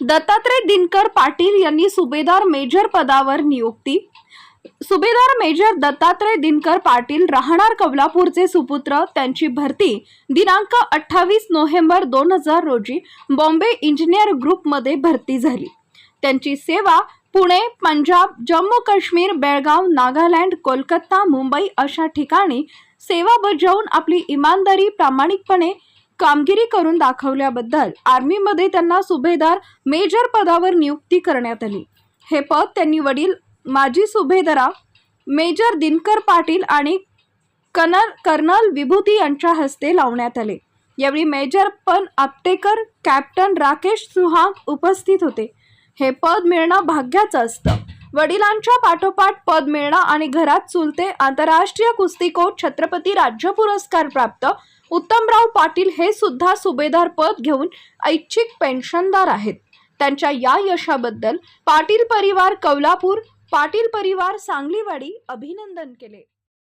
दत्तात्रय दिनकर पाटील यांनी सुभेदार मेजर पदावर नियुक्ती. सुभेदार मेजर दत्तात्रय दिनकर पाटील राहणार कवलापूरचे सुपुत्र. त्यांची भरती दिनांक अठ्ठावीस नोव्हेंबर दोन हजार रोजी बॉम्बे इंजिनियर ग्रुपमध्ये भरती झाली. त्यांची सेवा पुणे पंजाब जम्मू काश्मीर बेळगाव नागालँड कोलकाता मुंबई अशा ठिकाणी सेवा बजावून आपली इमानदारी प्रामाणिकपणे कामगिरी करून दाखवल्याबद्दल आर्मीमध्ये त्यांना सुभेदार मेजर पदावर नियुक्ती करण्यात आली. हे पद त्यांनी वडील माजी सुभेदारा मेजर दिनकर पाटील आणि कनर कर्नल विभूती यांच्या हस्ते लावण्यात आले. यावेळी मेजर पण आपटेकर कॅप्टन राकेश सुहाग उपस्थित होते. हे पद मिळणं भाग्याचं असतं. वडिलांच्या पाठोपाठ पद मिळणं आणि घरात चुलते आंतरराष्ट्रीय कुस्तीकोट छत्रपती राज्य पुरस्कार प्राप्त उत्तमराव पाटील हे सुद्धा सुभेदार पद घेऊन ऐच्छिक पेन्शनदार आहेत. त्यांच्या या यशाबद्दल पाटील परिवार कौलापूर पाटील परिवार सांगलीवाडी अभिनंदन केले.